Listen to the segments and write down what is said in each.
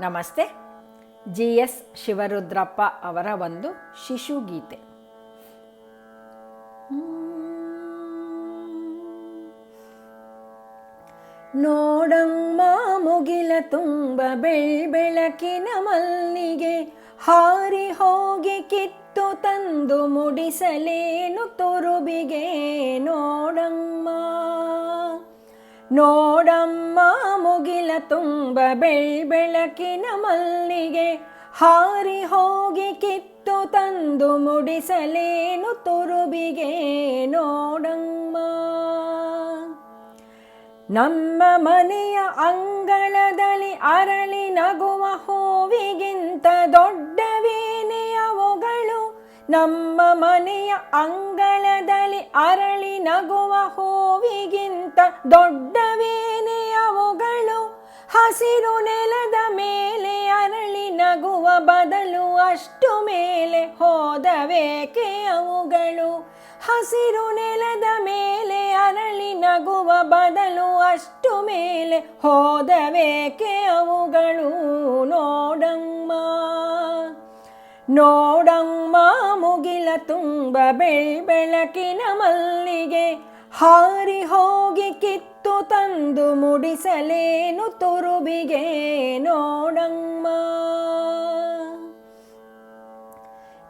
ನಮಸ್ತೆ. G. S. Shivarudrappa ಅವರ ಒಂದು ಶಿಶುಗೀತೆ ನೋಡಮ್ಮ ಮುಗಿಲ ತುಂಬ ಬೆಳ್ ಬೆಳಕಿನ ಮಲ್ಲಿಗೆ, ಹಾರಿ ಹೋಗಿ ಕಿತ್ತು ತಂದು ಮುಡಿಸಲೇನು ತುರುಬಿಗೆ, ನೋಡಮ್ಮ ನೋಡಮ್ಮ. ಮುಗಿಲ ತುಂಬ ಬೆಳ್ಬೆಳಕಿನ ಮಲ್ಲಿಗೆ, ಹಾರಿ ಹೋಗಿ ಕಿತ್ತು ತಂದು ಮುಡಿಸಲೇನು ತುರುಬಿಗೆ ನೋಡಮ್ಮ. ನಮ್ಮ ಮನೆಯ ಅಂಗಳದಲ್ಲಿ ಅರಳಿ ನಗುವ ಹೂವಿಗಿಂತ ದೊಡ್ಡ ನಮ್ಮ ಮನೆಯ ಅಂಗಳದಲ್ಲಿ ಅರಳಿ ನಗುವ ಹೂವಿಗಿಂತ ದೊಡ್ಡ ಹಸಿರು ನೆಲದ ಮೇಲೆ ಅರಳಿ ನಗುವ ಬದಲು ಅಷ್ಟು ಮೇಲೆ ಹೋದವೇಕೆ ಅವುಗಳು? ಹಸಿರು ನೆಲದ ಮೇಲೆ ಅರಳಿ ನಗುವ ಬದಲು ಅಷ್ಟು ಮೇಲೆ ಹೋದವೇಕೆ ಅವುಗಳು? ನೋಡಮ್ಮ ನೋಡಮ್ಮ, ಮುಗಿಲ ತುಂಬ ಬೆಳ್ ಬೆಳಕಿನ ಮಲ್ಲಿಗೆ ಹಾರಿ ಹೋಗಿ ಕಿತ್ತು ತಂದು ಮುಡಿಸಲೇನು ತುರುಬಿಗೆ ನೋಡಮ್ಮ.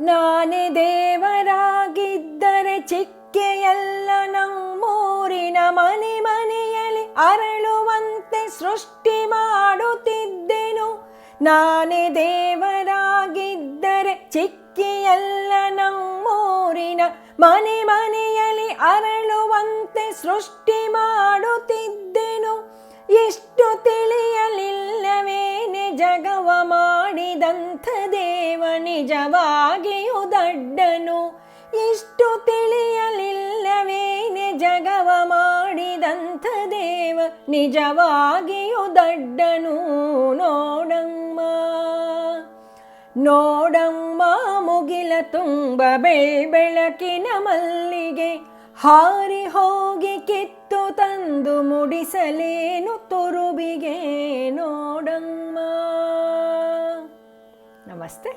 ನಾನೇ ದೇವರಾಗಿದ್ದರೆ ಚಿಕ್ಕೆಯಲ್ಲ ನಮ್ಮೂರಿನ ಮನೆ ಮನೆಯಲ್ಲಿ ಅರಳುವಂತೆ ಸೃಷ್ಟಿ ಮಾಡುತ್ತಿದ್ದೆನು. ನಾನೇ ದೇವರಾಗಿದ್ದರೆ ಚಿಕ್ಕಿಯಲ್ಲ ನಮ್ಮೂರಿನ ಮನೆ ಮನೆಯಲ್ಲಿ ಅರಳುವಂತೆ ಸೃಷ್ಟಿ ಮಾಡುತ್ತಿದ್ದೆನು ಮಾಡಿದಂಥ ದೇವ ನಿಜವಾಗಿಯೂ ದಡ್ಡನು. ಇಷ್ಟು ತಿಳಿಯಲಿಲ್ಲವೇನೆ ಜಗವ ಮಾಡಿದಂಥ ದೇವ ನಿಜವಾಗಿಯೂ ದಡ್ಡನು. ನೋಡಮ್ಮ ನೋಡಮ್ಮ, ಮುಗಿಲ ತುಂಬ ಬೆಳ್ ಬೆಳಕಿನ ಮಲ್ಲಿಗೆ. ಹಾರಿ ಹೋಗಿ ಕಿತ್ತು ತಂದು ಮುಡಿಸಲೇನು ತುರುಬಿಗೆ. ನೋಡಮ್ಮ ನಮಸ್ತೆ